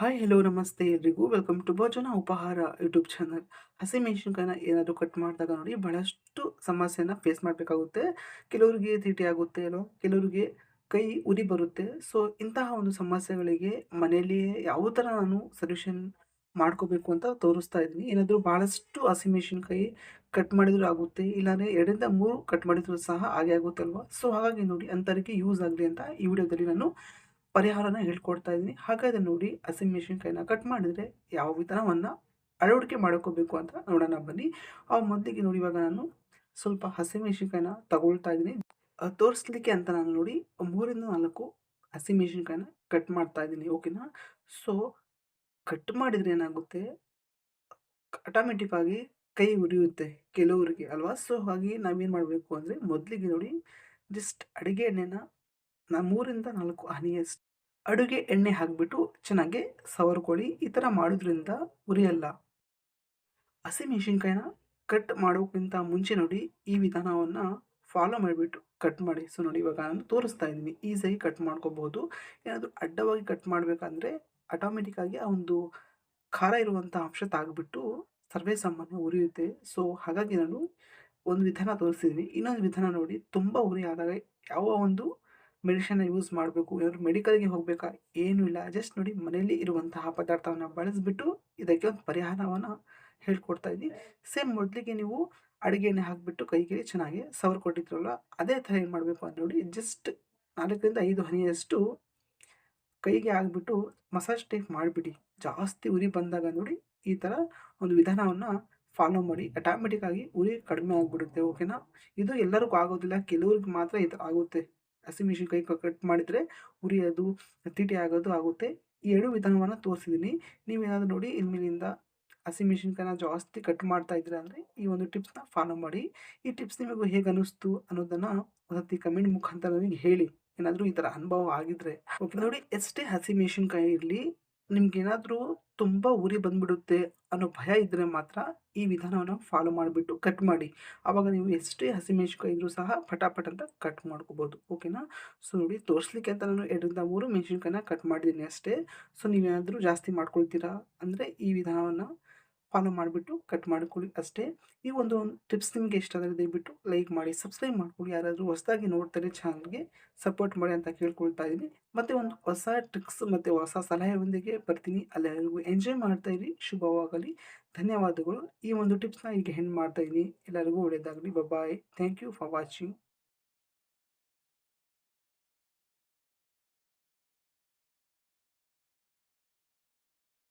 Hi hello ನಮಸ್ತೆ ಎಲ್ರಿಗೂ. Welcome to ಭೋಜನ ಉಪಹಾರ ಯೂಟ್ಯೂಬ್ ಚಾನಲ್. ಹಸಿಮೆಣಸಿನ್ಕಾಯಿನ ಏನಾದರೂ ಕಟ್ ಮಾಡಿದಾಗ ನೋಡಿ ಬಹಳಷ್ಟು ಸಮಸ್ಯೆನ ಫೇಸ್ ಮಾಡಬೇಕಾಗುತ್ತೆ. ಕೆಲವರಿಗೆ ತಿಟಿ ಆಗುತ್ತೆ ಏನೋ, ಕೆಲವರಿಗೆ ಕೈ ಉರಿ ಬರುತ್ತೆ. ಸೊ ಇಂತಹ ಒಂದು ಸಮಸ್ಯೆಗಳಿಗೆ ಮನೆಯಲ್ಲಿಯೇ ಯಾವ ಥರ ನಾನು ಸೊಲ್ಯೂಷನ್ ಮಾಡ್ಕೋಬೇಕು ಅಂತ ತೋರಿಸ್ತಾ ಇದ್ದೀನಿ. ಏನಾದರೂ ಭಾಳಷ್ಟು ಹಸಿಮೆಣಸಿನ್ಕಾಯಿ ಕಟ್ ಮಾಡಿದರೂ ಆಗುತ್ತೆ, ಇಲ್ಲಾಂದರೆ ಎರಡರಿಂದ ಮೂರು ಕಟ್ ಮಾಡಿದರೂ ಸಹ ಹಾಗೆ ಆಗುತ್ತಲ್ವ? ಸೊ ಹಾಗಾಗಿ ನೋಡಿ, ಅಂಥವರಿಗೆ ಯೂಸ್ ಆಗಲಿ ಅಂತ ಈ ವಿಡಿಯೋದಲ್ಲಿ ನಾನು ಪರಿಹಾರನ ಹೇಳ್ಕೊಡ್ತಾ ಇದ್ದೀನಿ. ಹಾಗಾದರೆ ನೋಡಿ ಹಸಿಮೆಣಸಿನ್ಕಾಯಿನ ಕಟ್ ಮಾಡಿದರೆ ಯಾವ ವಿಧಾನವನ್ನು ಅಳವಡಿಕೆ ಮಾಡ್ಕೋಬೇಕು ಅಂತ ನೋಡೋಣ ಬನ್ನಿ. ಆ ಮೊದಲಿಗೆ ನೋಡಿ ಇವಾಗ ನಾನು ಸ್ವಲ್ಪ ಹಸಿಮೆಣಸಿನ್ಕಾಯಿನ ತಗೊಳ್ತಾ ಇದ್ದೀನಿ. ತೋರಿಸ್ಲಿಕ್ಕೆ ಅಂತ ನಾನು ನೋಡಿ ಮೂರಿಂದ ನಾಲ್ಕು ಹಸಿಮೆಣಸಿನ್ಕಾಯಿನ ಕಟ್ ಮಾಡ್ತಾ ಇದ್ದೀನಿ ಓಕೆನಾ ಸೊ ಕಟ್ ಮಾಡಿದರೆ ಏನಾಗುತ್ತೆ? ಆಟೋಮೆಟಿಕ್ ಆಗಿ ಕೈ ಉರಿಯುತ್ತೆ ಕೆಲವರಿಗೆ ಅಲ್ವಾ? ಸೊ ಹಾಗೆ ನಾವೇನು ಮಾಡಬೇಕು ಅಂದರೆ ಮೊದಲಿಗೆ ನೋಡಿ ಜಸ್ಟ್ ಅಡುಗೆ ಎಣ್ಣೆನ ನಾ ಮೂರಿಂದ ನಾಲ್ಕು ಹನಿಯಷ್ಟು ಅಡುಗೆ ಎಣ್ಣೆ ಹಾಕಿಬಿಟ್ಟು ಚೆನ್ನಾಗಿ ಸವರ್ಕೊಳ್ಳಿ. ಈ ಥರ ಮಾಡೋದ್ರಿಂದ ಉರಿಯಲ್ಲ ಹಸಿಮೆಣಸಿನ್ಕಾಯಿನ ಕಟ್ ಮಾಡೋಕ್ಕಿಂತ ಮುಂಚೆ ನೋಡಿ ಈ ವಿಧಾನವನ್ನು ಫಾಲೋ ಮಾಡಿಬಿಟ್ಟು ಕಟ್ ಮಾಡಿ. ಸೊ ನೋಡಿ ಇವಾಗ ನಾನು ತೋರಿಸ್ತಾ ಇದ್ದೀನಿ. ಈಸಿಯಾಗಿ ಕಟ್ ಮಾಡ್ಕೋಬಹುದು ಏನಾದರೂ ಅಡ್ಡವಾಗಿ ಕಟ್ ಮಾಡಬೇಕಂದ್ರೆ ಆಟೋಮೆಟಿಕ್ಕಾಗಿ ಆ ಒಂದು ಖಾರ ಇರುವಂಥ ಅಂಶ ತಾಗ್ಬಿಟ್ಟು ಸರ್ವೇ ಸಾಮಾನ್ಯ ಉರಿಯುತ್ತೆ. ಸೊ ಹಾಗಾಗಿ ನಾನು ಒಂದು ವಿಧಾನ ತೋರಿಸಿದ್ದೀನಿ. ಇನ್ನೊಂದು ವಿಧಾನ ನೋಡಿ, ತುಂಬ ಉರಿ ಆದಾಗ ಯಾವ ಒಂದು ಮೆಡಿಷನ್ನ ಯೂಸ್ ಮಾಡಬೇಕು ಏನಾದ್ರು ಮೆಡಿಕಲ್ಗೆ ಹೋಗಬೇಕಾ ಏನೂ ಇಲ್ಲ. ಜಸ್ಟ್ ನೋಡಿ ಮನೆಯಲ್ಲಿ ಇರುವಂತಹ ಪದಾರ್ಥವನ್ನು ಬಳಸಿಬಿಟ್ಟು ಇದಕ್ಕೆ ಒಂದು ಪರಿಹಾರವನ್ನು ಹೇಳ್ಕೊಡ್ತಾ ಇದ್ದೀನಿ. ಸೇಮ್ ಮೊದಲಿಗೆ ನೀವು ಅಡುಗೆ ಎಣ್ಣೆ ಹಾಕಿಬಿಟ್ಟು ಕೈಗೆ ಚೆನ್ನಾಗಿ ಸವರ್ ಕೊಟ್ಟಿದ್ರಲ್ಲ, ಅದೇ ಥರ ಏನು ಮಾಡಬೇಕು ಅಂತ ನೋಡಿ ಜಸ್ಟ್ ನಾಲ್ಕರಿಂದ ಐದು ಹನಿಯಷ್ಟು ಕೈಗೆ ಆಗಿಬಿಟ್ಟು ಮಸಾಜ್ ಟೈಪ್ ಮಾಡಿಬಿಡಿ. ಜಾಸ್ತಿ ಉರಿ ಬಂದಾಗ ನೋಡಿ ಈ ಥರ ಒಂದು ವಿಧಾನವನ್ನು ಫಾಲೋ ಮಾಡಿ. ಆಟೋಮೆಟಿಕ್ ಆಗಿ ಉರಿ ಕಡಿಮೆ ಆಗಿಬಿಡುತ್ತೆ ಓಕೆನಾ ಇದು ಎಲ್ಲರಿಗೂ ಆಗೋದಿಲ್ಲ, ಕೆಲವ್ರಿಗೆ ಮಾತ್ರ ಇದು ಆಗುತ್ತೆ. ಹಸಿಮೆಣಸಿನ್ಕಾಯಿ ಕಟ್ ಮಾಡಿದರೆ ಉರಿಯೋದು, ತೀಟಿ ಆಗೋದು ಆಗುತ್ತೆ. ಎರಡು ವಿಧಾನವನ್ನು ತೋರಿಸಿದ್ದೀನಿ ನೀವೇನಾದರೂ ನೋಡಿ ಇನ್ಮೇಲಿಂದ ಹಸಿಮೆಣಸಿನ್ಕಾಯಿನ ಜಾಸ್ತಿ ಕಟ್ ಮಾಡ್ತಾ ಇದ್ದೀರಾ ಅಂದರೆ ಈ ಒಂದು ಟಿಪ್ಸ್ನ ಫಾಲೋ ಮಾಡಿ. ಈ ಟಿಪ್ಸ್ ನಿಮಗೂ ಹೇಗೆ ಅನ್ನಿಸ್ತು ಅನ್ನೋದನ್ನು ಒಂದ್ಸತಿ ಕಮೆಂಟ್ ಮುಖಾಂತರ ನನಗೆ ಹೇಳಿ. ಏನಾದರೂ ಈ ಥರ ಅನುಭವ ಆಗಿದ್ರೆ. ಓಕೆ, ನೋಡಿ, ಎಷ್ಟೇ ಹಸಿಮೆಣಸಿನ್ಕಾಯಿ ಇರಲಿ ನಿಮ್ಗೇನಾದರೂ ತುಂಬ ಉರಿ ಬಂದ್ಬಿಡುತ್ತೆ ಅನ್ನೋ ಭಯ ಇದ್ದರೆ ಮಾತ್ರ ಈ ವಿಧಾನವನ್ನು ಫಾಲೋ ಮಾಡಿಬಿಟ್ಟು ಕಟ್ ಮಾಡಿ. ಆವಾಗ ನೀವು ಎಷ್ಟೇ ಹಸಿಮೆಣ್ಸಿನ್ಕಾಯಿ ಇದ್ದರೂ ಸಹ ಪಟಾಪಟ್ ಅಂತ ಕಟ್ ಮಾಡ್ಕೋಬೋದು. ಓಕೆನಾ ಸೊ ನೋಡಿ, ತೋರಿಸ್ಲಿಕ್ಕೆ ಅಂತ ನಾನು ಎರಡರಿಂದ ಮೂರು ಮೆಣಸಿನ್ಕಾಯಿನ ಕಟ್ ಮಾಡಿದ್ದೀನಿ ಅಷ್ಟೇ. ಸೊ ನೀವೇನಾದರೂ ಜಾಸ್ತಿ ಮಾಡ್ಕೊಳ್ತೀರಾ? ಅಂದರೆ ಈ ವಿಧಾನವನ್ನು ಫಾಲೋ ಮಾಡಿಬಿಟ್ಟು ಕಟ್ ಮಾಡ್ಕೊಳ್ಳಿ ಅಷ್ಟೇ. ಈ ಒಂದು ಟಿಪ್ಸ್ ನಿಮಗೆ ಇಷ್ಟ ಆದರೆ ದಯವಿಟ್ಟು ಲೈಕ್ ಮಾಡಿ, ಸಬ್ಸ್ಕ್ರೈಬ್ ಮಾಡ್ಕೊಳ್ಳಿ. ಯಾರಾದರೂ ಹೊಸದಾಗಿ ನೋಡ್ತಾರೆ ಚಾನಲ್ಗೆ ಸಪೋರ್ಟ್ ಮಾಡಿ ಅಂತ ಕೇಳ್ಕೊಳ್ತಾ ಇದ್ದೀನಿ. ಮತ್ತು ಒಂದು ಹೊಸ ಟ್ರಿಕ್ಸ್ ಮತ್ತು ಹೊಸ ಸಲಹೆಯೊಂದಿಗೆ ಬರ್ತೀನಿ. ಅಲ್ಲೆಲ್ಲರಿಗೂ ಎಂಜಾಯ್ ಮಾಡ್ತಾ ಇರಿ. ಶುಭವಾಗಲಿ. ಧನ್ಯವಾದಗಳು. ಈ ಒಂದು ಟಿಪ್ಸ್ನ ಈಗ ಹೆಣ್ಣು ಮಾಡ್ತಾ ಇದ್ದೀನಿ. ಎಲ್ಲರಿಗೂ ಒಳ್ಳೆಯದಾಗಲಿ. Bye thank you for watching